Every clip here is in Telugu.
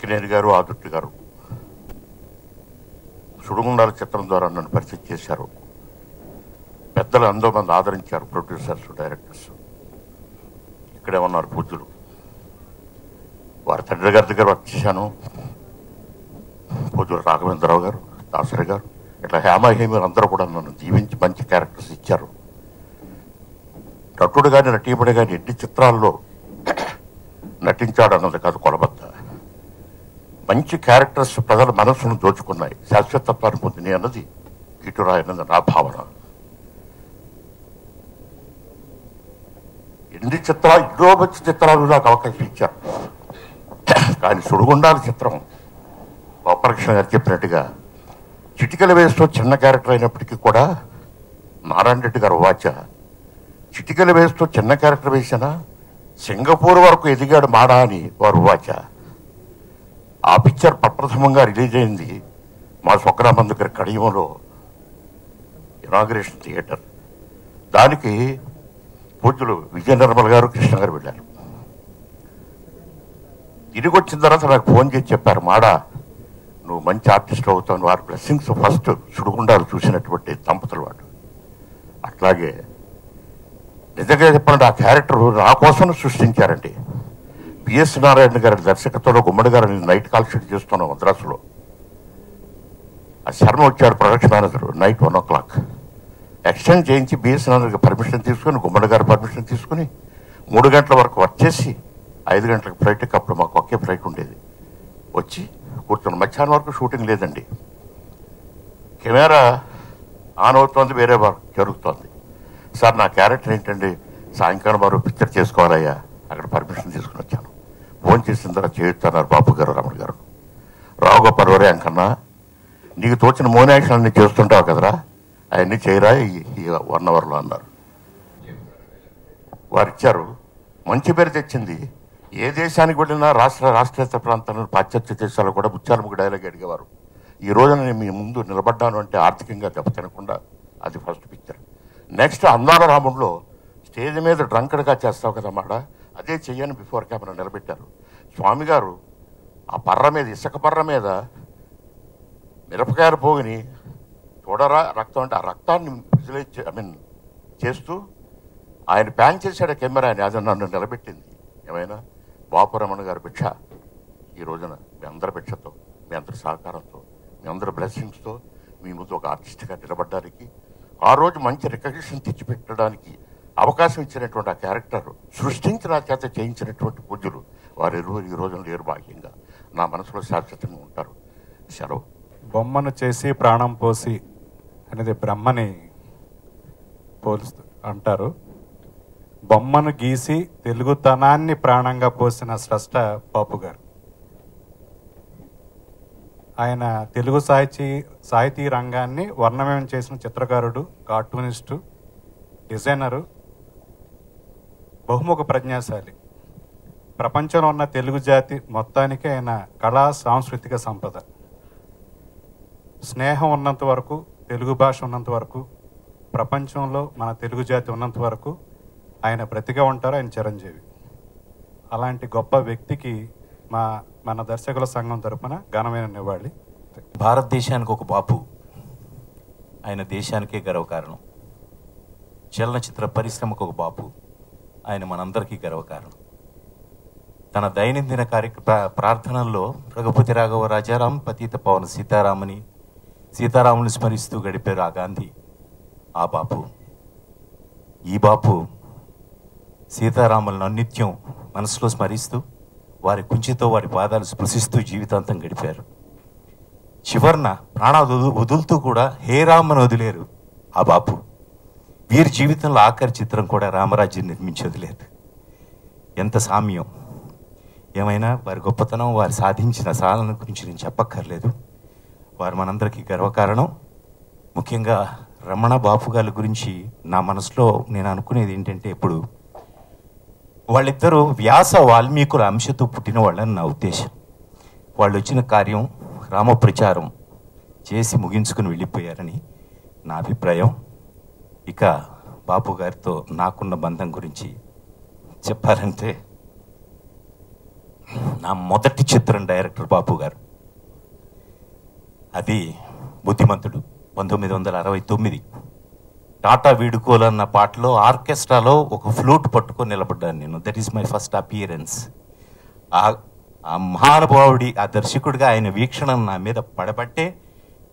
అక్కినేని గారు ఆదుర్తి గారు సుడుగుండాల చిత్రం ద్వారా నన్ను పరిచయం చేశారు. పెద్దలు ఎంతో మంది ఆదరించారు ప్రొడ్యూసర్స్ డైరెక్టర్స్. ఇక్కడే ఉన్నారు పూజలు వారి తండ్రి గారి దగ్గర వర్క్ చేశాను రాఘవేంద్రరావు గారు దాసరి గారు ఇట్లా హేమాహేమీలు అందరూ కూడా నన్ను జీవించి మంచి క్యారెక్టర్స్ ఇచ్చారు. నటుడు కానీ నటీముడు కానీ ఎన్ని చిత్రాల్లో నటించాడు అన్నది కాదు కొలబద్ద. మంచి క్యారెక్టర్స్ ప్రజల మనస్సును దోచుకున్నాయి. శాశ్వతత్వాన్ని పొందినాయి అన్నది ఇటురాయి అన్నది నా భావన. ఎన్ని చిత్రాలు ఎన్నో మంచి చిత్రాలు నాకు అవకాశం ఇచ్చారు. కానీ సుడుగుండాల చిత్రం గోపాలకృష్ణ గారు చెప్పినట్టుగా చిటికల వేస్తూ చిన్న క్యారెక్టర్ అయినప్పటికీ కూడా నారాయణ రెడ్డి గారు వాచ. చిటికలు వేస్తూ చిన్న క్యారెక్టర్ వేసినా సింగపూర్ వరకు ఎదిగాడు మాడా అని వారు వాచ. ఆ పిక్చర్ ప్రప్రథమంగా రిలీజ్ అయింది మా స్వగ్రామం దగ్గర కడియంలో ఇనాగ్రేషన్ థియేటర్. దానికి పూజలు విజయ నిర్మల్ గారు కృష్ణ గారు వెళ్ళారు. తిరిగి వచ్చిన తర్వాత నాకు ఫోన్ చేసి చెప్పారు మాడా నువ్వు మంచి ఆర్టిస్ట్ అవుతావు వారి బ్లెస్సింగ్స్ ఫస్ట్ సుడుగుండాలు చూసినటువంటి దంపతులు వాడు. అట్లాగే నిజంగా చెప్పండి ఆ క్యారెక్టర్ నా కోసం సృష్టించారండి. పిఎస్ నారాయణ గారి దర్శకత్వంలో గుమ్మడి గారు నైట్ కాల్ షూట్ చేస్తున్నాం మద్రాసులో. ఆ శర్మ వచ్చాడు production manager night one o'clock. Extend చేయించి బిఎస్ నారాయణ పర్మిషన్ తీసుకుని గుమ్మడి గారి పర్మిషన్ తీసుకుని మూడు గంటల వరకు వర్క్ చేసి ఐదు గంటలకు ఫ్లైట్కి అప్పుడు మాకు ఒకే ఫ్లైట్ ఉండేది. వచ్చి కూర్చున్న. మధ్యాహ్నం వరకు షూటింగ్ లేదండి. కెమెరా ఆన్ అవుతోంది వేరే వర్క్ జరుగుతోంది. సార్ నా క్యారెక్టర్ ఏంటండి? సాయంకాలం వారు పిక్చర్ చేసుకోవాలయ్యా. అక్కడ పర్మిషన్ తీసుకుని వచ్చాను. ఫోన్ చేసిన తర్వాత చేయుతున్నారు బాపు గారు రమణ గారు. రావు గోపాల్ వరే అంకన్నా నీకు తోచిన మోన్ అన్ని చేస్తుంటావు కదరా? అవన్నీ చేయరా? ఈ- వన్ అవర్లో అన్నారు. వారు ఇచ్చారు మంచి పేరు తెచ్చింది. ఏ దేశానికి వెళ్ళినా రాష్ట్ర రాష్ట్రేతర ప్రాంతంలో పాశ్చాత్య దేశాల్లో కూడా ముత్యాలముఖి డైలాగ్ అడిగేవారు. ఈ రోజున నేను మీ ముందు నిలబడ్డాను అంటే ఆర్థికంగా దెబ్బతినకుండా అది ఫస్ట్ పిక్చర్ నెక్స్ట్ అందాల రాముడిలో స్టేజ్ మీద డ్రంకడ్గా చేస్తావు కదా మాట అదే చెయ్యని బిఫోర్ కెమెరా నిలబెట్టారు. స్వామి గారు ఆ పర్ర మీద ఇసుక పర్ర మీద మిరపకాయలు పోగుని చూడరా రక్తం అంటే ఆ రక్తాన్ని విజులైజ్ ఐ మీన్ చేస్తూ ఆయన ప్యాన్ చేశాడు కెమెరాని అది నన్ను నిలబెట్టింది. ఏమైనా? బాపురమణ గారి భిక్ష. ఈ రోజున మీ అందరి భిక్షతో మీ అందరి సహకారంతో మీ అందరి బ్లెస్సింగ్స్తో మీ ముందు ఒక ఆర్టిస్ట్గా నిలబడడానికి ఆ రోజు మంచి రికగ్నిషన్ తెచ్చిపెట్టడానికి అవకాశం ఇచ్చినటువంటి ఆ క్యారెక్టర్ సృష్టించిన చేత చేయించినటువంటి పూజలు వారు ఇరువురు ఈ రోజున లేరు భాగ్యంగా నా మనసులో శాశ్వతంగా ఉంటారు. సెలవు బొమ్మను చేసి ప్రాణం పోసి అనేది బ్రహ్మని పోలుస్తూ అంటారు. బొమ్మను గీసి తెలుగుతనాన్ని ప్రాణంగా పోసిన స్రష్ట బాపు గారు. ఆయన తెలుగు సాహితీ సాహితీ రంగాన్ని వర్ణమయం చేసిన చిత్రకారుడు కార్టూనిస్టు డిజైనరు బహుముఖ ప్రజ్ఞాశాలి. ప్రపంచంలో ఉన్న తెలుగు జాతి మొత్తానికి ఆయన కళా సాంస్కృతిక సంపద. స్నేహం ఉన్నంత వరకు తెలుగు భాష ఉన్నంత వరకు ప్రపంచంలో మన తెలుగు జాతి ఉన్నంత వరకు ఆయన బ్రతిగా ఉంటారు ఆయన చిరంజీవి. అలాంటి గొప్ప వ్యక్తికి మా మన దర్శకుల సంఘం తరపున ఘనమైన నివాళి. భారతదేశానికి ఒక బాపు. ఆయన దేశానికే గర్వకారణం. చలనచిత్ర పరిశ్రమకు ఒక బాపు. ఆయన మనందరికీ గర్వకారణం. తన దైనందిన కార్యక్రమ ప్రార్థనల్లో రఘుపతి రాఘవ రాజారాం పతీత పవన్ సీతారామని సీతారాముని స్మరిస్తూ గడిపారు ఆ గాంధీ ఆ బాపు. ఈ బాపు సీతారాములను అన్నిత్యం మనసులో స్మరిస్తూ వారి కుంచితో వారి పాదాలు స్పృశిస్తూ జీవితాంతం గడిపారు. చివర్న ప్రాణాలు వదులుతూ కూడా హే రామని వదిలేరు ఆ బాపు. వీరి జీవితంలో ఆఖరి చిత్రం కూడా రామరాజ్యం నిర్మించేది లేదు. ఎంత సామ్యం. ఏమైనా వారి గొప్పతనం వారు సాధించిన సాధన గురించి నేను చెప్పక్కర్లేదు. వారు మనందరికీ గర్వకారణం. ముఖ్యంగా రమణ బాపు గారి గురించి నా మనసులో నేను అనుకునేది ఏంటంటే ఇప్పుడు వాళ్ళిద్దరూ వ్యాస వాల్మీకుల అంశతో పుట్టిన వాళ్ళని నా ఉద్దేశం. వాళ్ళు వచ్చిన కార్యం రామ ప్రచారం చేసి ముగించుకుని వెళ్ళిపోయారని నా అభిప్రాయం. ఇక బాపు గారితో నాకున్న బంధం గురించి చెప్పాలంటే నా మొదటి చిత్రం డైరెక్టర్ బాపు గారు. అది బుద్ధిమంతుడు పంతొమ్మిది వందల అరవై తొమ్మిది. టాటా వీడుకోలు అన్న పాటలో ఆర్కెస్ట్రాలో ఒక ఫ్లూట్ పట్టుకొని నిలబడ్డాను నేను. That is my first appearance ఆ ఆ మహానుభావుడి ఆ దర్శకుడిగా ఆయన వీక్షణ నా మీద పడబట్టే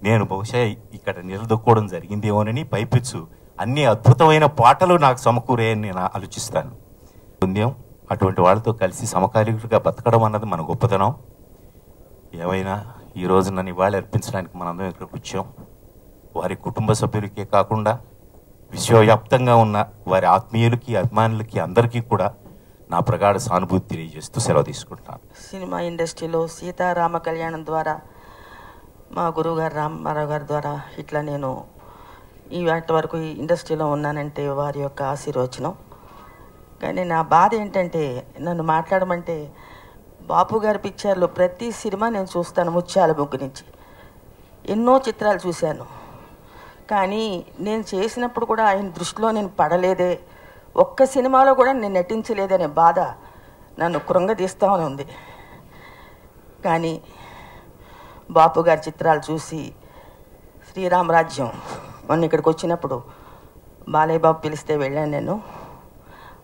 నేను బహుశా ఇక్కడ నిలదొక్కోవడం జరిగిందేమోనని పైపిచ్చు అన్ని అద్భుతమైన పాటలు నాకు సమకూరాయని నేను ఆలోచిస్తాను. పుణ్యం అటువంటి వాళ్ళతో కలిసి సమకాలీకుడిగా బతకడం అన్నది మన గొప్పతనం. ఏమైనా ఈ రోజు నన్ను ఇవాళ అర్పించడానికి మనందరం ఇక్కడికి వచ్చాం. వారి కుటుంబ సభ్యులకే కాకుండా విశ్వవ్యాప్తంగా ఉన్న వారి ఆత్మీయులకి అభిమానులకి అందరికీ కూడా నా ప్రగాఢ సానుభూతి తెలియజేస్తూ సెలవు తీసుకుంటున్నాను. సినిమా ఇండస్ట్రీలో సీతారామ కళ్యాణం ద్వారా మా గురువుగారు రామారావు గారి ద్వారా ఇట్లా నేను ఈ వాటి వరకు ఈ ఇండస్ట్రీలో ఉన్నానంటే వారి యొక్క ఆశీర్వచనం. కానీ నా బాధ ఏంటంటే నన్ను మాట్లాడమంటే బాపు గారి పిక్చర్లో ప్రతి సినిమా నేను చూస్తాను ముత్యాల ముగ్గు నుంచి. ఎన్నో చిత్రాలు చూశాను. కానీ నేను చేసినప్పుడు కూడా ఆయన దృష్టిలో నేను పడలేదే. ఒక్క సినిమాలో కూడా నేను నటించలేదనే బాధ నన్ను కృంగదీస్తామని ఉంది. కానీ బాపు గారి చిత్రాలు చూసి శ్రీరామరాజ్యం మొన్న ఇక్కడికి వచ్చినప్పుడు బాలయ్య బాబు పిలిస్తే వెళ్ళాను నేను.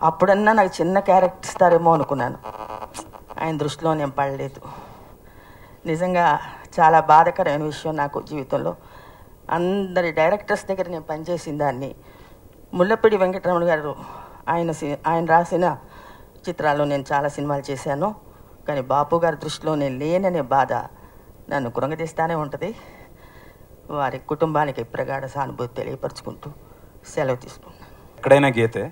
అప్పుడన్నా నాకు చిన్న క్యారెక్టర్ ఇస్తారేమో అనుకున్నాను. ఆయన దృష్టిలో నేను పడలేదు. నిజంగా చాలా బాధాకరమైన విషయం నాకు జీవితంలో. అందరి డైరెక్టర్స్ దగ్గర నేను పనిచేసిన దాన్ని ముల్లపూడి వెంకటరమణ గారు ఆయన సి- ఆయన రాసిన చిత్రాల్లో నేను చాలా సినిమాలు చేశాను. కానీ బాపు గారి దృష్టిలో నేను లేననే బాధ నన్ను కృంగతీస్తానే ఉంటుంది. వారి కుటుంబానికి ప్రగాఢ సానుభూతి తెలియపరుచుకుంటూ సెలవు తీసుకున్నాను. ఎక్కడైనా గీతే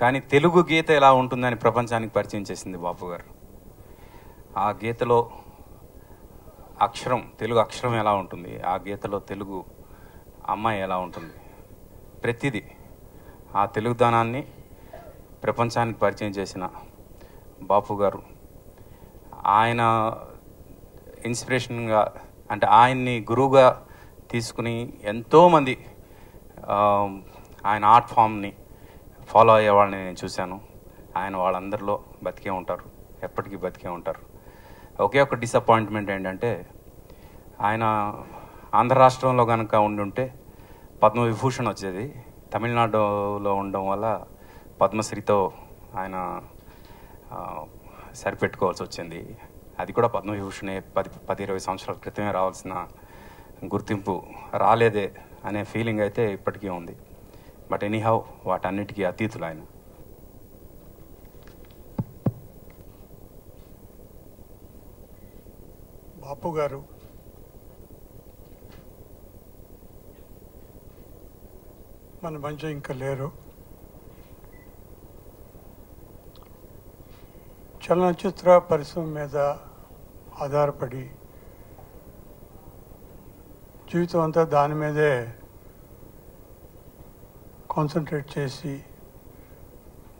కానీ తెలుగు గీత ఎలా ఉంటుందని ప్రపంచానికి పరిచయం చేసింది బాపు గారు. ఆ గీతలో అక్షరం తెలుగు అక్షరం ఎలా ఉంటుంది ఆ గీతలో తెలుగు అమ్మాయి ఎలా ఉంటుంది ప్రతిదీ ఆ తెలుగుదనాన్ని ప్రపంచానికి పరిచయం చేసిన బాపు గారు. ఆయన ఇన్స్పిరేషన్గా అంటే ఆయన్ని గురువుగా తీసుకుని ఎంతోమంది ఆయన ఆర్ట్ ఫామ్ని ఫాలో అయ్యే వాళ్ళని నేను చూశాను. ఆయన వాళ్ళందరిలో బతికే ఉంటారు ఎప్పటికీ బతికే ఉంటారు. ఒకే ఒక డిసప్పాయింట్మెంట్ ఏంటంటే ఆయన ఆంధ్ర రాష్ట్రంలో కనుక ఉండుంటే పద్మవిభూషణ్ వచ్చేది. తమిళనాడులో ఉండడం వల్ల పద్మశ్రీతో ఆయన సరిపెట్టుకోవాల్సి వచ్చింది. అది కూడా పద్మవిభూషణే పది పది ఇరవై సంవత్సరాల క్రితమే రావాల్సిన గుర్తింపు రాలేదే అనే ఫీలింగ్ అయితే ఇప్పటికీ ఉంది. బట్ ఎనీహౌ వాటన్నిటికీ అతీతులు ఆయన బాపు గారు. మన మంచి ఇంకా లేరు. చలనచిత్ర పరిశ్రమ మీద ఆధారపడి జీవితం అంతా దాని మీదే కాన్సన్ట్రేట్ చేసి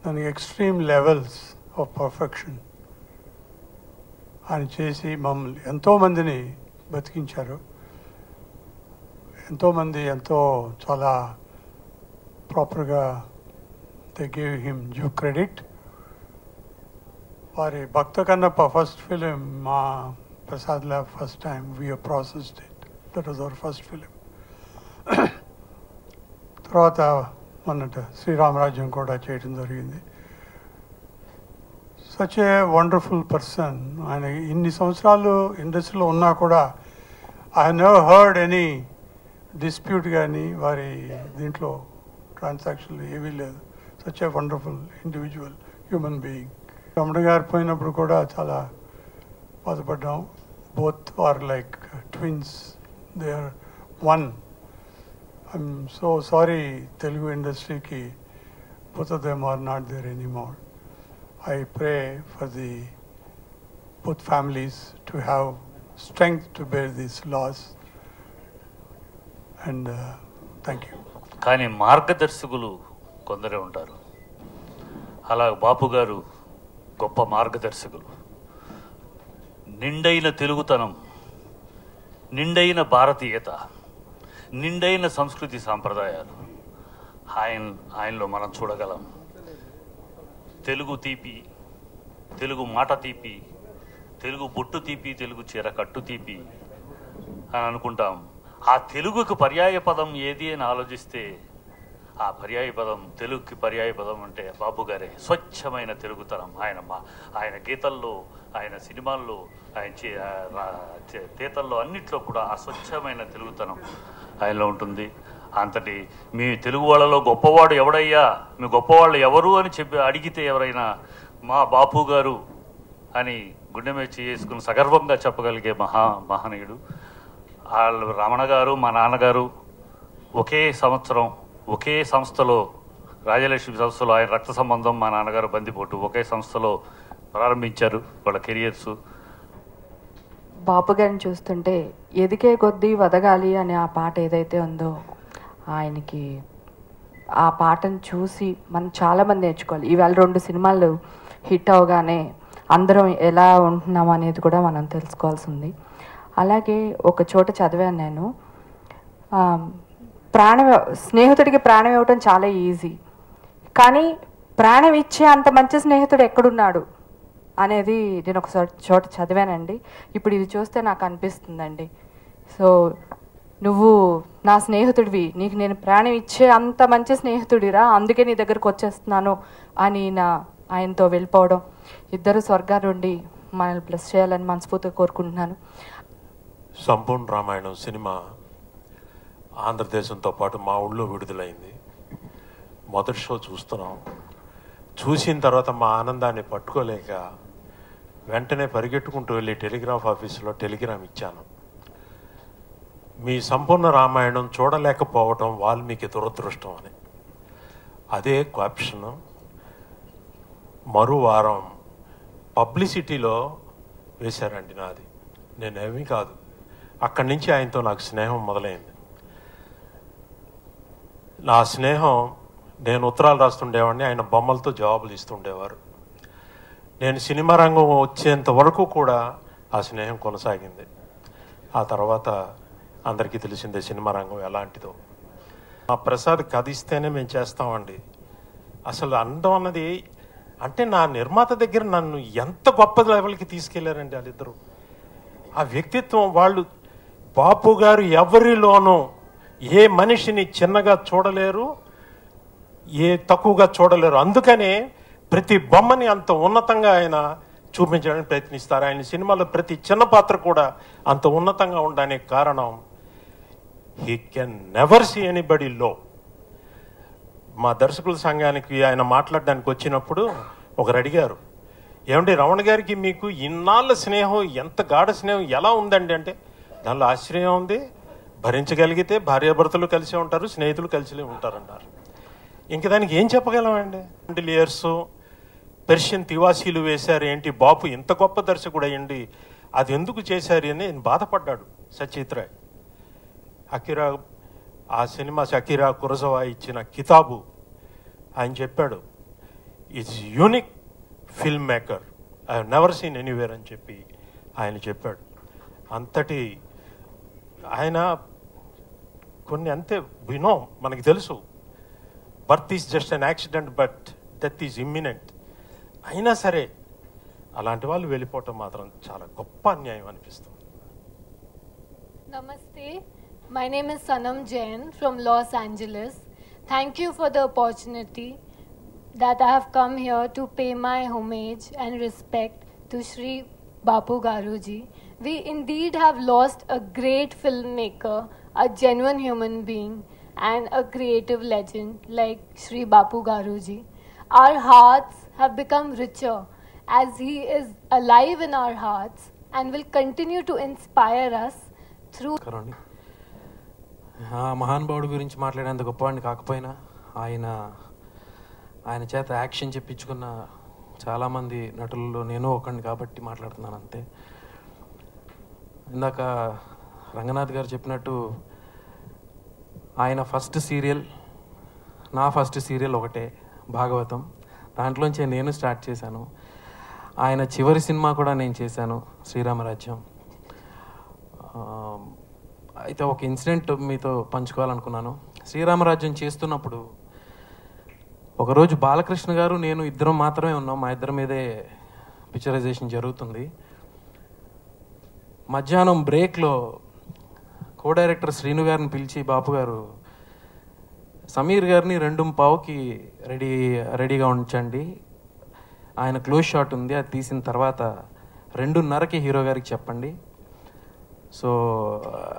దానికి ఎక్స్ట్రీమ్ లెవెల్స్ ఆఫ్ పర్ఫెక్షన్ ఆయన చేసి మమ్మల్ని ఎంతోమందిని బతికించారు. ఎంతోమంది ఎంతో చాలా ప్రాపర్గా they gave him due credit వారి భక్త కన్నప్ప ఫస్ట్ ఫిలిం మా Prasad lab first time we processed it that was our first film తర్వాత మొన్నట శ్రీరామరాజ్యం కూడా చేయడం జరిగింది. సచ్ ఏ వండర్ఫుల్ పర్సన్ ఆయన ఇన్ని సంవత్సరాలు ఇండస్ట్రీలో ఉన్నా కూడా I never heard any dispute కానీ వారి దీంట్లో ట్రాన్సాక్షన్లు ఏమీ లేదు. Such a wonderful individual human being Ramana గారు పోయినప్పుడు కూడా చాలా బాధపడ్డాం. Both are like twins they are one I'm so sorry Telugu ఇండస్ట్రీకి both them are not there any more I pray for the both families to have strength to bear this loss and thank you కానీ మార్గదర్శకులు కొందరే ఉంటారు. అలా బాపు గారు గొప్ప మార్గదర్శకులు. నిండైన తెలుగుతనం నిండైన భారతీయత నిండైన సంస్కృతి సాంప్రదాయాలు. ఆయన ఆయనలో మనం చూడగలం. తెలుగు తీపి తెలుగు మాట తీపి తెలుగు బొట్టు తీపి తెలుగు చీర కట్టు తీపి అని అనుకుంటాం. ఆ తెలుగుకు పర్యాయ పదం ఏది అని ఆలోచిస్తే ఆ పర్యాయ పదం తెలుగుకి పర్యాయ పదం అంటే బాబు గారే స్వచ్ఛమైన తెలుగుతనం. ఆయన మా ఆయన గీతల్లో ఆయన సినిమాల్లో ఆయన చే- రా- చే- తీతల్లో అన్నిట్లో కూడా అస్వచ్ఛమైన తెలుగుతనం ఆయనలో ఉంటుంది. అంతటి మీ తెలుగు వాళ్ళలో గొప్పవాడు ఎవడయ్యా? మీ గొప్పవాళ్ళు ఎవరు అని చెప్పి అడిగితే ఎవరైనా మా బాపు గారు అని గుండె మీద చేసుకుని సగర్వంగా చెప్పగలిగే మహా మహనీయుడు. వాళ్ళు రమణ గారు మా నాన్నగారు ఒకే సంవత్సరం ఒకే సంస్థలో రాజలక్ష్మి సంస్థలో ఆయన రక్త సంబంధం మా నాన్నగారు బందిపోటు ఒకే సంస్థలో ప్రారంభించారు వాళ్ళ కెరియర్స్. బాపు గారిని చూస్తుంటే ఎదిగే కొద్దీ వదగాలి అనే ఆ పాట ఏదైతే ఉందో ఆయనకి ఆ పాటను చూసి మనం చాలామంది నేర్చుకోవాలి. ఈవేళ రెండు సినిమాలు హిట్ అవగానే అందరం ఎలా ఉంటున్నాం అనేది కూడా మనం తెలుసుకోవాల్సి ఉంది. అలాగే ఒక చోట చదివాను నేను. ప్రాణం స్నేహితుడికి ప్రాణం ఇవ్వటం చాలా ఈజీ. కానీ ప్రాణం ఇచ్చే అంత మంచి స్నేహితుడు ఎక్కడున్నాడు? అనేది నేను ఒకసారి చోట- చదివానండి. ఇప్పుడు ఇది చూస్తే నాకు అనిపిస్తుందండి సో నువ్వు నా స్నేహితుడివి. నీకు నేను ప్రాణం ఇచ్చే అంత మంచి స్నేహితుడిరా. అందుకే నీ దగ్గరకు వచ్చేస్తున్నాను అని నా ఆయనతో వెళ్ళిపోవడం. ఇద్దరు స్వర్గాలు ఉండి మనల్ని ప్లస్ చేయాలని మనస్ఫూర్తిగా కోరుకుంటున్నాను. సంపూర్ణ రామాయణం సినిమా ఆంధ్రదేశంతో పాటు మా ఊళ్ళో విడుదలైంది. మొదటి షో చూస్తున్నాం. చూసిన తర్వాత మా ఆనందాన్ని పట్టుకోలేక వెంటనే పరిగెట్టుకుంటూ వెళ్ళి టెలిగ్రాఫ్ ఆఫీసులో టెలిగ్రామ్ ఇచ్చాను. మీ సంపూర్ణ రామాయణం చూడలేకపోవటం వాల్మీకి దురదృష్టం అని. అదే క్వాప్షన్. మరో వారం పబ్లిసిటీలో వేశారండి నాది. నేనేమీ కాదు. అక్కడి నుంచి ఆయనతో నాకు స్నేహం మొదలైంది. నా స్నేహం నేను ఉత్తరాలు రాస్తుండేవాడిని ఆయన బొమ్మలతో జవాబులు ఇస్తుండేవారు. నేను సినిమా రంగం వచ్చేంత వరకు కూడా ఆ స్నేహం కొనసాగింది. ఆ తర్వాత అందరికీ తెలిసిందే సినిమా రంగం ఎలాంటిదో. మా ప్రసాద్ కథ ఇస్తేనే మేము చేస్తామండి. అసలు అందం అన్నది అంటే నా నిర్మాత దగ్గర నన్ను ఎంత గొప్ప లెవెల్కి తీసుకెళ్ళారండి వాళ్ళిద్దరు. ఆ వ్యక్తిత్వం వాళ్ళు బాపు గారు ఎవరిలోనూ ఏ మనిషిని చిన్నగా చూడలేరు ఏ తక్కువగా చూడలేరు. అందుకనే ప్రతి బొమ్మని అంత ఉన్నతంగా ఆయన చూపించడానికి ప్రయత్నిస్తారు. ఆయన సినిమాలో ప్రతి చిన్న పాత్ర కూడా అంత ఉన్నతంగా ఉండడానికి కారణం he can never see anybody low మా దర్శకుల సంఘానికి ఆయన మాట్లాడడానికి వచ్చినప్పుడు ఒకరు అడిగారు ఏమండి రమణ గారికి మీకు ఇన్నాళ్ళ స్నేహం ఎంత గాఢ స్నేహం ఎలా ఉందండి? అంటే దానిలో ఆశ్చర్యం ఉంది భరించగలిగితే భార్యాభర్తలు కలిసి ఉంటారు స్నేహితులు కలిసి ఉంటారన్నారు. ఇంక దానికి ఏం చెప్పగలమండి ట్వంటీ ఇయర్స్ పెర్షియన్ తివాసీలు వేశారు ఏంటి? బాపు ఇంత గొప్ప దర్శకుడు అయ్యండి అది ఎందుకు చేశారు అని బాధపడ్డాడు సచిత్రాయ్ అకిరా ఆ సినిమా అకిరా కురసవా ఇచ్చిన కితాబు ఆయన చెప్పాడు it's unique film maker I never seen anywhere అని చెప్పి ఆయన చెప్పాడు. అంతటి ఆయన కొన్ని అంతే వినో మనకి తెలుసు. Birth is just an accident but death is imminent అయినా సరే అలాంటి వాళ్ళు వెళ్ళిపోవటం మాత్రం చాలా గొప్ప అన్యాయం అనిపిస్తుంది Namaste. My name is Sanam Jain from Los Angeles. Thank you for the opportunity that I have come here to pay my homage and respect to Sri Bapu Garuji. We indeed have lost a great filmmaker, a genuine human being, and a creative legend like Sri Bapu Garuji. Our hearts have become richer as he is alive in our hearts and will continue to inspire us through కరండి. ఆ మహానుభావుడి గురించి మాట్లాడేంత గొప్పవాడిని కాకపోయినా ఆయన ఆయన చేత యాక్షన్ చెప్పించుకున్న చాలామంది నటులలో నేను ఒకడిని కాబట్టి మాట్లాడుతున్నాను అంతే. ఇందాక రంగనాథ్ గారు చెప్పినట్టు ఆయన ఫస్ట్ సీరియల్ నా ఫస్ట్ సీరియల్ ఒకటే. భాగవతం. దాంట్లోంచి నేను స్టార్ట్ చేశాను. ఆయన చివరి సినిమా కూడా నేను చేశాను శ్రీరామరాజ్యం. అయితే ఒక ఇన్సిడెంట్ మీతో పంచుకోవాలనుకున్నాను. శ్రీరామరాజ్యం చేస్తున్నప్పుడు ఒకరోజు బాలకృష్ణ గారు నేను ఇద్దరం మాత్రమే ఉన్నాం. మా ఇద్దరి మీదే పిక్చరైజేషన్ జరుగుతుంది. మధ్యాహ్నం బ్రేక్లో కో డైరెక్టర్ శ్రీను గారిని పిలిచి బాపు గారు సమీర్ గారిని రెండు పావుకి రెడీ రెడీగా ఉంచండి. ఆయన క్లోజ్ షాట్ ఉంది అది తీసిన తర్వాత రెండున్నరకి హీరో గారికి చెప్పండి. సో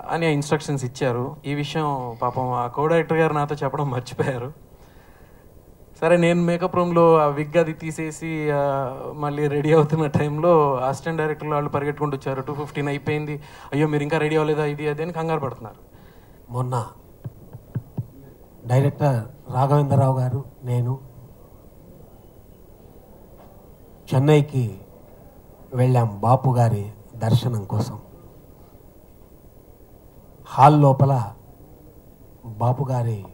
అని ఇన్స్ట్రక్షన్స్ ఇచ్చారు. ఈ విషయం పాపం ఆ కో డైరెక్టర్ గారు నాతో చెప్పడం మర్చిపోయారు. సరే నేను మేకప్ రూమ్లో ఆ విగ్ అది తీసేసి మళ్ళీ రెడీ అవుతున్న టైంలో అసిస్టెంట్ డైరెక్టర్ వాళ్ళు పరిగెట్టుకుంటూ వచ్చారు. టూ ఫిఫ్టీన్ అయిపోయింది. అయ్యో మీరు ఇంకా రెడీ అవ్వలేదా ఇది అది అని కంగారు పడుతున్నారు. మొన్న డైరెక్టర్ రాఘవేంద్రరావు గారు నేను చెన్నైకి వెళ్ళాం బాపు గారి దర్శనం కోసం. హాల్ లోపల బాపు గారి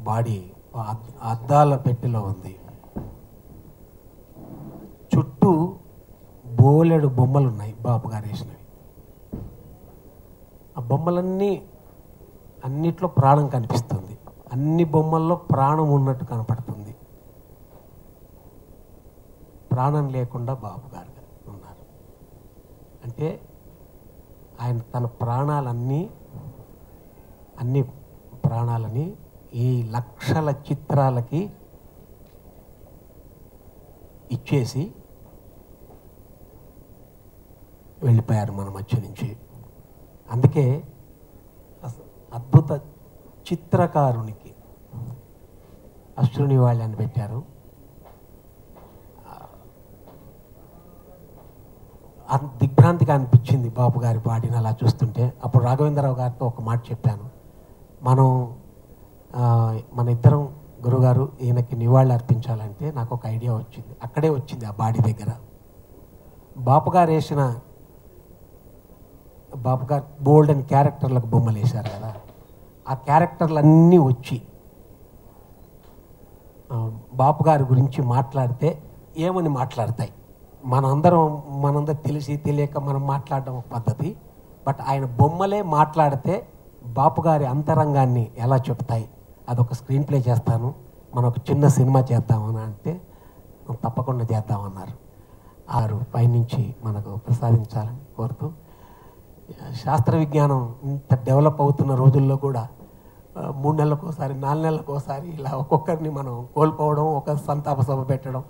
బాడీ అద్దాల పెట్టెలో ఉంది. చుట్టూ బోలెడు బొమ్మలు ఉన్నాయి బాపు గారు వేసినవి. ఆ బొమ్మలన్నీ అన్నిట్లో ప్రాణం కనిపిస్తుంది. అన్ని బొమ్మల్లో ప్రాణం ఉన్నట్టు కనపడుతుంది. ప్రాణం లేకుండా బాబు గారు ఉన్నారు. అంటే ఆయన తన ప్రాణాలన్నీ అన్ని ప్రాణాలని ఈ లక్షల చిత్రాలకి ఇచ్చేసి వెళ్ళిపోయారు మన మధ్య నుంచి. అందుకే అద్భుత చిత్రకారునికి అశ్రుని వాళ్ళని పెట్టారు. దిగ్భ్రాంతిగా అనిపించింది బాబు గారి బాడీని అలా చూస్తుంటే. అప్పుడు రాఘవేంద్రరావు గారితో ఒక మాట చెప్పాను. మనం మన ఇద్దరం గురుగారు ఈయనకి నివాళులు అర్పించాలంటే నాకు ఒక ఐడియా వచ్చింది. అక్కడే వచ్చింది ఆ బాడీ దగ్గర. బాపు గారు వేసిన బాపు గారు బోల్డ్ అండ్ క్యారెక్టర్లకు బొమ్మలు వేశారు కదా. ఆ క్యారెక్టర్లన్నీ వచ్చి బాపు గారి గురించి మాట్లాడితే ఏమని మాట్లాడతాయి? మనందరం మనందరం తెలిసి తెలియక మనం మాట్లాడడం ఒక పద్ధతి. బట్ ఆయన బొమ్మలే మాట్లాడితే బాపు గారి అంతరంగాన్ని ఎలా చెప్తాయి? అదొక స్క్రీన్ ప్లే చేస్తాను. మనం ఒక చిన్న సినిమా చేద్దామని అంటే తప్పకుండా చేద్దామన్నారు. ఆరు పైనుంచి మనకు ప్రసాదించాలని కోరుతూ శాస్త్ర విజ్ఞానం ఇంత డెవలప్ అవుతున్న రోజుల్లో కూడా మూడు నెలలకు ఒకసారి నాలుగు నెలలకు ఒకసారి ఇలా ఒక్కొక్కరిని మనం కోల్పోవడం ఒక సంతాప సభ పెట్టడం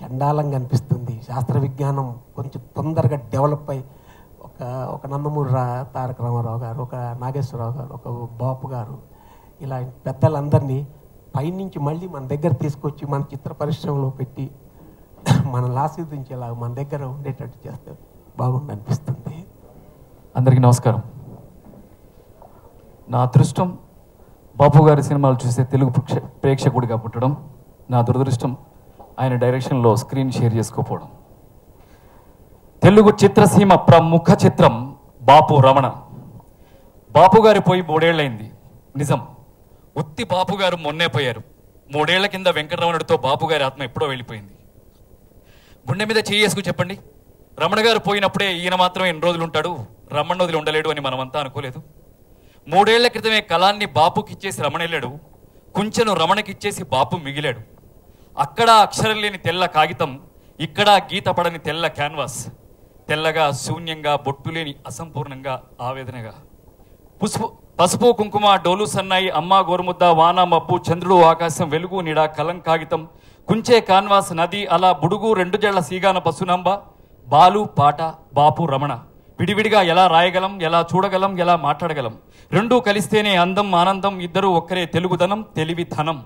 చండాలంగా అనిపిస్తుంది. శాస్త్ర విజ్ఞానం కొంచెం తొందరగా డెవలప్ అయ్యి ఒక ఒక నందమూరి రా తారక రామారావు గారు ఒక నాగేశ్వరరావు గారు ఒక బాపు గారు ఇలా పెద్దలందరినీ పైనుంచి మళ్ళీ మన దగ్గర తీసుకొచ్చి మన చిత్ర పరిశ్రమలో పెట్టి మనల్ని ఆస్వాదించేలా మన దగ్గర ఉండేటట్టు చేస్తే బాగుండి అనిపిస్తుంది. అందరికీ నమస్కారం. నా అదృష్టం బాపు గారి సినిమాలు చూసే తెలుగు ప్రేక్ష- ప్రేక్షకుడిగా పుట్టడం నా దురదృష్టం. ఆయన డైరెక్షన్లో స్క్రీన్ షేర్ చేసుకోపోవడం. తెలుగు చిత్రసీమ ప్రముఖ చిత్రం బాపు రమణ. బాపు గారి పోయి మూడేళ్ళైంది. నిజం. ఉత్తి బాపు గారు మొన్నే పోయారు. మూడేళ్ళ కింద వెంకటరమణుడితో బాపు గారి ఆత్మ ఎప్పుడో వెళ్ళిపోయింది. గుండె మీద చేసుకు చెప్పండి. రమణ గారు పోయినప్పుడే ఈయన మాత్రం ఎన్ని రోజులు ఉంటాడు రమణ వదిలి ఉండలేడు అని మనమంతా అనుకోలేదు. మూడేళ్ళ క్రితమే కళాన్ని బాపుకిచ్చేసి రమణ కుంచెను రమణకిచ్చేసి బాపు మిగిలాడు. అక్కడ అక్షరం లేని తెల్ల కాగితం ఇక్కడ గీత పడని తెల్ల క్యాన్వాస్. తెల్లగా శూన్యంగా బొట్టు లేని అసంపూర్ణంగా ఆవేదనగా. పుసుపు పసుపు కుంకుమ డోలు సన్నాయి అమ్మ గోరుముద్ద వాన మబ్బు చంద్రుడు ఆకాశం వెలుగు నీడ కలం కాగితం. కుంచే కాన్వాస్ నది అలా బుడుగు రెండు జళ్ళ సీగాన పసునాంబ బాలు పాట బాపు రమణ. విడివిడిగా ఎలా రాయగలం ఎలా చూడగలం ఎలా మాట్లాడగలం? రెండూ కలిస్తేనే అందం ఆనందం ఇద్దరు ఒక్కరే తెలుగుదనం తెలివిధనం.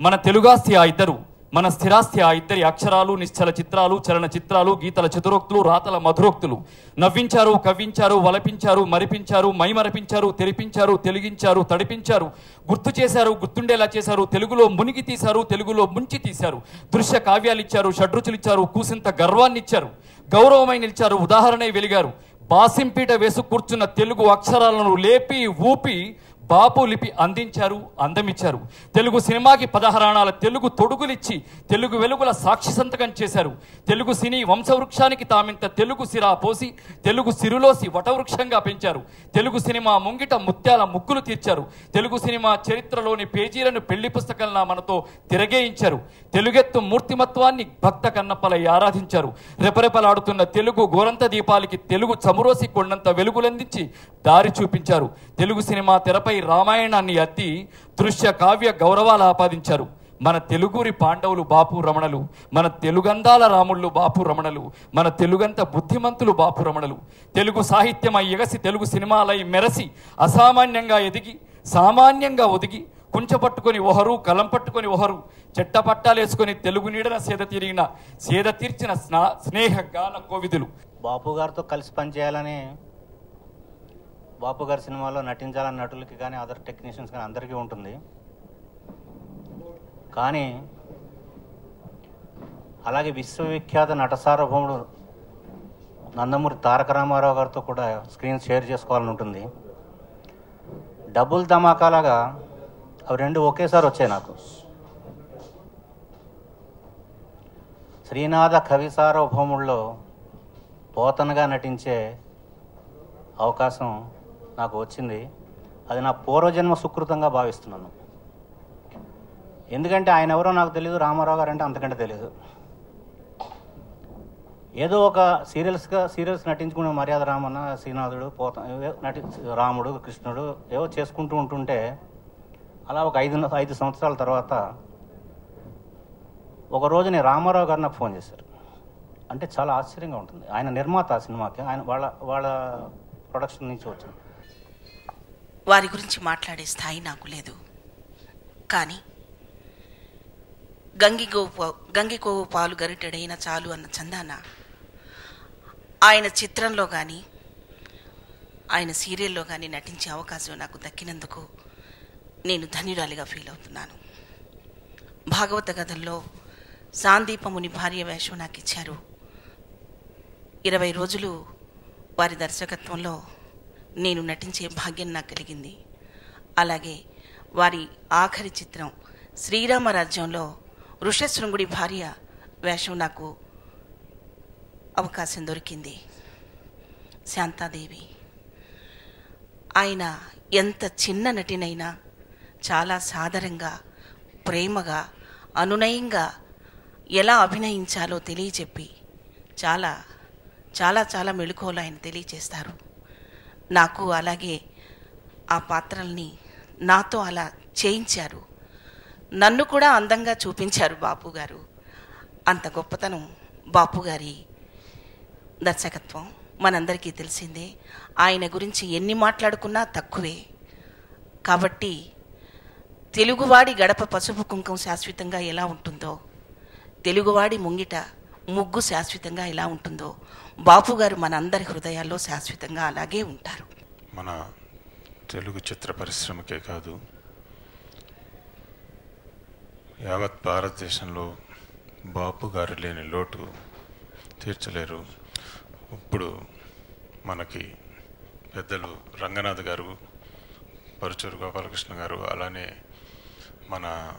మన తెలుగాస్తి ఆ ఇద్దరు మన స్థిరాస్తి ఆ ఇద్దరి అక్షరాలు నిశ్చల చిత్రాలు చలన చిత్రాలు గీతల చతురోక్తులు రాతల మధురోక్తులు. నవ్వించారు కవ్వించారు వలపించారు మరిపించారు మైమరపించారు తెరిపించారు తెలిగించారు తడిపించారు. గుర్తు చేశారు గుర్తుండేలా చేశారు. తెలుగులో మునిగి తీశారు తెలుగులో ముంచి తీశారు. దృశ్య కావ్యాలు ఇచ్చారు షడ్రుచులు ఇచ్చారు కూసింత గర్వాన్ని ఇచ్చారు. గౌరవమై నిలిచారు ఉదాహరణ వెలిగారు. బాసింపీట వేసు కూర్చున్న తెలుగు అక్షరాలను లేపి ఊపి బాపు లిపి అందించారు అందమిచ్చారు. తెలుగు సినిమాకి పదహారాణాల తెలుగు తొడుగులిచ్చి తెలుగు వెలుగుల సాక్షి సంతకం చేశారు. తెలుగు సినీ వంశవృక్షానికి తామింత తెలుగు సిరా పోసి తెలుగు సిరులోసి వటవృక్షంగా పెంచారు. తెలుగు సినిమా ముంగిట ముత్యాల ముక్కులు తీర్చారు. తెలుగు సినిమా చరిత్రలోని పేజీలను పెళ్ళి పుస్తకంలా మనతో తిరగేయించారు. తెలుగెత్తు మూర్తిమత్వాన్ని భక్త కన్నప్పలై ఆరాధించారు. రెపరెపలాడుతున్న తెలుగు గోరంత దీపాలకి తెలుగు చమురోసి కొండంత వెలుగులందించి దారి చూపించారు. తెలుగు సినిమా తెరపై రామాయణాన్ని అద్ది దృశ్య కావ్య గౌరవాలు ఆపాదించారు. మన తెలుగురి పాండవులు బాపు రమణలు మన తెలుగందాల రాముళ్ళు బాపు రమణలు మన తెలుగంత బుద్ధిమంతులు బాపు రమణలు. తెలుగు సాహిత్యమై ఎగసి తెలుగు సినిమాలై మెరసి అసామాన్యంగా ఎదిగి సామాన్యంగా ఒదిగి కుంచపట్టుకొని ఒకరు కలం పట్టుకొని ఒకరు చెట్ట పట్టాలేసుకొని తెలుగు నీడన సేద తిరిగిన సేద తీర్చిన స్నా స్నేహ గాన కోవిదులు. బాపు గారితో కలిసి పనిచేయాలని బాపు గారి సినిమాలో నటించాలని నటులకి కానీ అదర్ టెక్నీషియన్స్ కానీ అందరికీ ఉంటుంది. కానీ అలాగే విశ్వవిఖ్యాత నట సార్వభౌముడు నందమూరి తారక రామారావు గారితో కూడా స్క్రీన్ షేర్ చేసుకోవాలని ఉంటుంది. డబుల్ ధమాకాలాగా అవి రెండు ఒకేసారి వచ్చాయి నాకు. శ్రీనాథ కవి సార్వభౌముల్లో పోతనగా నటించే అవకాశం నాకు వచ్చింది. అది నా పూర్వజన్మ సుకృతంగా భావిస్తున్నాను. ఎందుకంటే ఆయన ఎవరో నాకు తెలియదు రామారావు గారు అంటే అంతకంటే తెలియదు ఏదో ఒక సీరియల్స్గా సీరియల్స్ నటించుకునే మర్యాద రామన్న శ్రీనాథుడు పోత నటి రాముడు కృష్ణుడు ఏవో చేసుకుంటూ ఉంటుంటే అలా ఒక ఐదు ఐదు సంవత్సరాల తర్వాత ఒక రోజు నేను రామారావు గారు నాకు ఫోన్ చేశారు. అంటే చాలా ఆశ్చర్యంగా ఉంటుంది. ఆయన నిర్మాత సినిమాకి. ఆయన వాళ్ళ వాళ్ళ ప్రొడక్షన్ నుంచి వచ్చింది. వారి గురించి మాట్లాడే స్థాయి నాకు లేదు. కానీ గంగిగోవు గంగికోవు పాలు గరిటెడైన చాలు అన్న చందాన ఆయన చిత్రంలో కానీ ఆయన సీరియల్లో కానీ నటించే అవకాశం నాకు దక్కినందుకు నేను ధన్యురాలిగా ఫీల్ అవుతున్నాను. భాగవత కథల్లో సాందీపముని భార్య వేషం నాకు ఇచ్చారు. ఇరవై రోజులు వారి దర్శకత్వంలో నేను నటించే భాగ్యం నాకు కలిగింది. అలాగే వారి ఆఖరి చిత్రం శ్రీరామరాజ్యంలో ఋషశృంగుడి భార్య వేషం నాకు అవకాశం దొరికింది. శాంతాదేవి. ఆయన ఎంత చిన్న నటినైనా చాలా సాదరంగా ప్రేమగా అనునయంగా ఎలా అభినయించాలో తెలియచెప్పి చాలా చాలా చాలా మెళుకోలు ఆయన తెలియచేస్తారు. నాకు అలాగే ఆ పాత్రల్ని నాతో అలా చేయించారు. నన్ను కూడా అందంగా చూపించారు బాపు గారు అంత గొప్పతనం బాపు గారి దర్శకత్వం మనందరికీ తెలిసిందే. ఆయన గురించి ఎన్ని మాట్లాడుకున్నా తక్కువే. కాబట్టి తెలుగువాడి గడప పసుపు కుంకం శాశ్వతంగా ఎలా ఉంటుందో తెలుగువాడి ముంగిట ముగ్గు శాశ్వతంగా ఎలా ఉంటుందో బాపు గారు మనందరి హృదయాల్లో శాశ్వతంగా అలాగే ఉంటారు. మన తెలుగు చిత్ర పరిశ్రమకే కాదు యావత్ భారతదేశంలో బాపు గారు లేని లోటు తీర్చలేరు. ఇప్పుడు మనకి పెద్దలు రంగనాథ్ గారు పరుచూరు గోపాలకృష్ణ గారు అలానే మన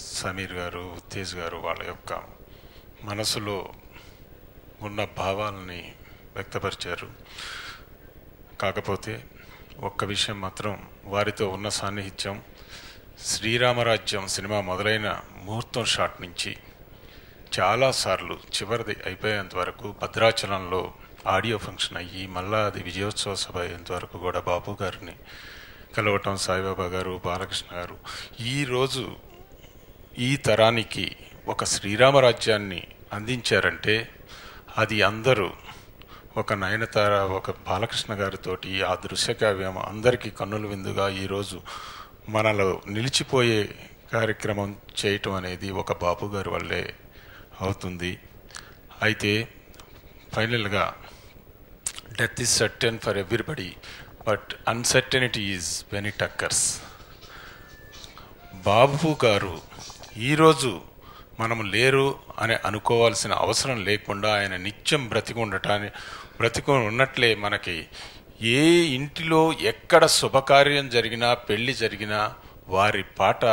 సమీర్ గారు తేజ్ గారు వాళ్ళ యొక్క మనసులో ఉన్న భావాలని వ్యక్తపరిచారు. కాకపోతే ఒక్క విషయం మాత్రం వారితో ఉన్న సాన్నిహిత్యం. శ్రీరామరాజ్యం సినిమా మొదలైన ముహూర్తం షాట్ నుంచి చాలాసార్లు చివరిది అయిపోయేంత వరకు భద్రాచలంలో ఆడియో ఫంక్షన్ అయ్యి మళ్ళా అది విజయోత్సవ సభ అయ్యేంత వరకు కూడా బాబు గారిని కలవటం సాయిబాబా గారు బాలకృష్ణ గారు ఈరోజు ఈ తరానికి ఒక శ్రీరామరాజ్యాన్ని అందించారంటే అది అందరూ ఒక నయనతార ఒక బాలకృష్ణ గారితోటి ఆ దృశ్యకావ్యం అందరికీ కన్నుల విందుగా ఈరోజు మనలో నిలిచిపోయే కార్యక్రమం చేయటం అనేది ఒక బాపు గారి వల్లే అవుతుంది. అయితే ఫైనల్గా death is certain for everybody but uncertainty is when it occurs. Babu గారు ఈరోజు మనం లేరు అని అనుకోవాల్సిన అవసరం లేకుండా ఆయన నిత్యం బ్రతికి ఉండటాన్ని బ్రతికి ఉన్నట్లే మనకి. ఏ ఇంటిలో ఎక్కడ శుభకార్యం జరిగినా పెళ్ళి జరిగినా వారి పాట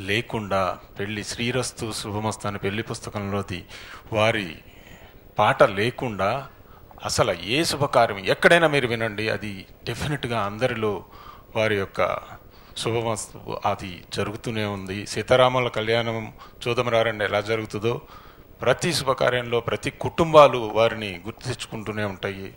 లేకుండా పెళ్ళి శ్రీరస్తు శుభమస్తు పెళ్ళి పుస్తకంలోది వారి పాట లేకుండా అసలు ఏ శుభకార్యం? ఎక్కడైనా మీరు వినండి అది డెఫినెట్గా అందరిలో వారి యొక్క శుభమస్తు. అది జరుగుతూనే ఉంది. సీతారాముల కళ్యాణం చూదమరారండి ఎలా జరుగుతుందో. ప్రతి శుభకార్యంలో ప్రతి కుటుంబాలు వారిని గుర్తు తెచ్చుకుంటూనే ఉంటాయి.